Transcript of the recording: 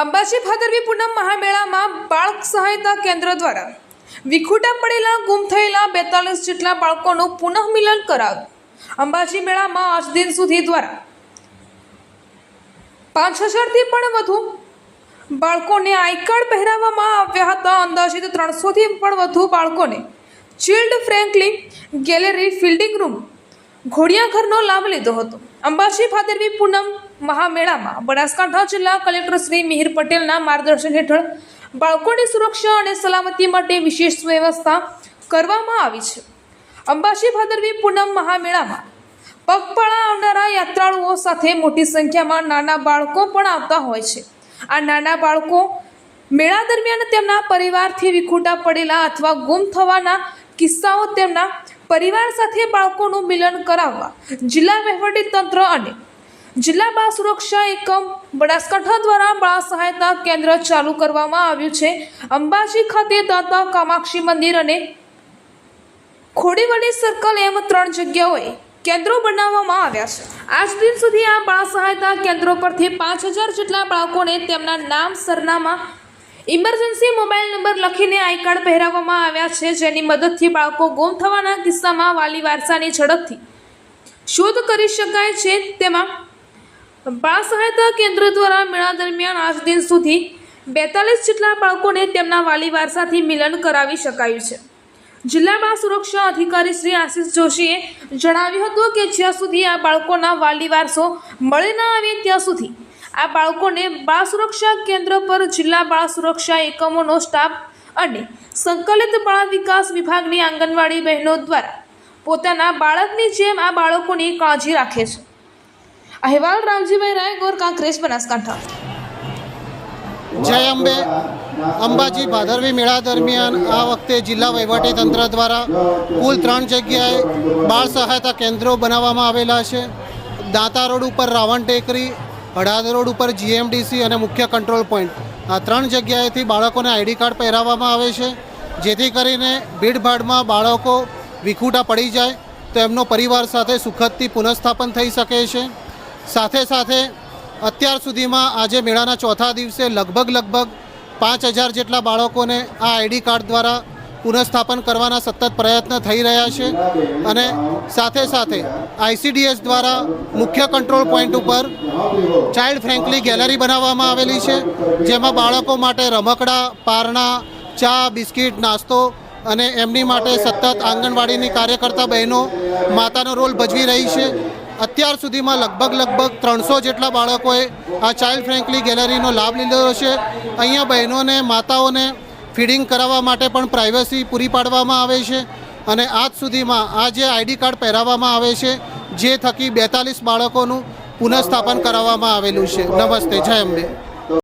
અંબાજી ભાદરવી પૂનમ મહામેળામાં બાળક સહાયતા કેન્દ્ર દ્વારા વિખુટા પડેલા, ગુમ થયેલા બેતાલીસ જેટલા બાળકોનું પુનઃ મિલન કરાવ્યું અંબાજી મેળામાં આજ દિન સુધી દ્વારા પાંચ હજારથી પણ વધુ બાળકોને આઈ કાર્ડ પહેરાવવામાં આવ્યા હતા. અંદાજિત ત્રણસોથી પણ વધુ બાળકોને child friendly gallery feeding room, ઘોડિયાઘરનો લાભ લીધો હતો. અંબાજી ભાદરવી પૂનમ મહામેળામાં બનાસકાંઠા જિલ્લા કલેક્ટર શ્રી મિહિર પટેલના માર્ગદર્શન હેઠળ બાળકોની સુરક્ષા અને સલામતી માટે વિશેષ વ્યવસ્થા કરવામાં આવી છે. અંબાજી ભાદરવી પૂનમ મહામેળામાં પગપાળા આવનારા યાત્રાળુઓ સાથે મોટી સંખ્યામાં નાના બાળકો પણ આવતા હોય છે. આ નાના બાળકો મેળા દરમિયાન તેમના પરિવારથી વિખૂટા પડેલા અથવા ગુમ થવાના કિસ્સાઓ તેમના પરિવાર સાથે બાળકોનું મિલન કરાવવા જિલ્લા વહીવટી તંત્ર અને જિલ્લા બાળ સુરક્ષા એકમ બનાસકાંઠા દ્વારા બાળ સહાયતા કેન્દ્ર ચાલુ કરવામાં આવ્યું છે. અંબાજી ખાતે દાતા કામાક્ષી મંદિર અને ખોડીવલી સર્કલ એમ ત્રણ જગ્યાઓએ કેન્દ્રો બનાવવામાં આવ્યા છે. આજ દિન સુધી આ બાળ સહાયતા કેન્દ્રો પરથી પાંચ હજાર જેટલા બાળકોને તેમના નામ, સરનામા ઇમરજન્સી મોબાઈલ નંબર લખીને આઈ કાર્ડ પહેરાવવામાં આવ્યા છે, જેની મદદથી બાળકો ગુમ થવાના કિસ્સામાં વાલી વારસાની ઝડપથી શોધ કરી શકાય છે. તેમાં બાળ સહાયતા કેન્દ્ર દ્વારા મેળા દરમિયાન આજ દિન સુધી બેતાલીસ જેટલા બાળકોને તેમના વાલી વારસાથી મિલન કરાવી શકાયું છે. જિલ્લા બાળ સુરક્ષા અધિકારી શ્રી આશિષ જોશીએ જણાવ્યું હતું કે જ્યાં સુધી આ બાળકોના વાલી વારસો મળી ન આવે ત્યાં સુધી આ બાળકોને બાળ સુરક્ષા કેન્દ્ર પર જિલ્લા બાળ સુરક્ષા એકમોનો સ્ટાફ અને સંકલિત બાળ વિકાસ વિભાગની આંગણવાડી બહેનો દ્વારા પોતાના બાળકની જેમ આ બાળકોની કાળજી રાખે છે. અહેવાલ રામજીભાઈ રાય, ગોર કાંકરેજ બનાસકાંઠા. જય અંબે. અંબાજી ભાદરવી મેળા દરમિયાન આ વખતે જિલ્લા વહીવટીતંત્ર દ્વારા કુલ ત્રણ જગ્યાએ બાળ સહાયતા કેન્દ્રો બનાવવામાં આવેલા છે. દાંતા રોડ ઉપર રાવણ ટેકરી હડાદ રોડ ઉપર જીએમડીસી અને મુખ્ય કંટ્રોલ પોઈન્ટ. આ ત્રણ જગ્યાએથી બાળકોને આઈડી કાર્ડ પહેરાવવામાં આવે છે. જેથી કરીને ભીડભાડમાં બાળકો વિખૂટા પડી જાય તો એમનો પરિવાર સાથે સુખદથી પુનઃસ્થાપન થઈ શકે છે. સાથે સાથે અત્યાર સુધીમાં આજે મેળાના ચોથા દિવસે લગભગ લગભગ પાંચ હજાર જેટલા બાળકોને આ આઈડી કાર્ડ દ્વારા પુનઃસ્થાપન કરવાના સતત પ્રયત્ન થઈ રહ્યા છે અને સાથે સાથે આઈસીડીએસ દ્વારા મુખ્ય કંટ્રોલ પોઈન્ટ ઉપર ચાઇલ્ડ ફ્રેન્કલી ગેલેરી બનાવવામાં આવેલી છે, જેમાં બાળકો માટે રમકડા, પારણા, ચા, બિસ્કિટ, નાસ્તો અને એમની માટે સતત આંગણવાડીની કાર્યકર્તા બહેનો માતાનો રોલ ભજવી રહી છે. અત્યાર સુધીમાં લગભગ લગભગ ત્રણસો જેટલા બાળકોએ આ ચાઇલ્ડ ફ્રેન્કલી ગેલેરીનો લાભ લીધો છે. અહીંયા બહેનોને, માતાઓને ફીડિંગ કરાવવા માટે પણ પ્રાઇવસી પૂરી પાડવામાં આવે છે અને આજ સુધીમાં આ જે આઈડી કાર્ડ પહેરાવવામાં આવે છે, જે થકી બેતાલીસ બાળકોનું પુનઃસ્થાપન કરાવવામાં આવેલું છે. નમસ્તે, જય અંબે.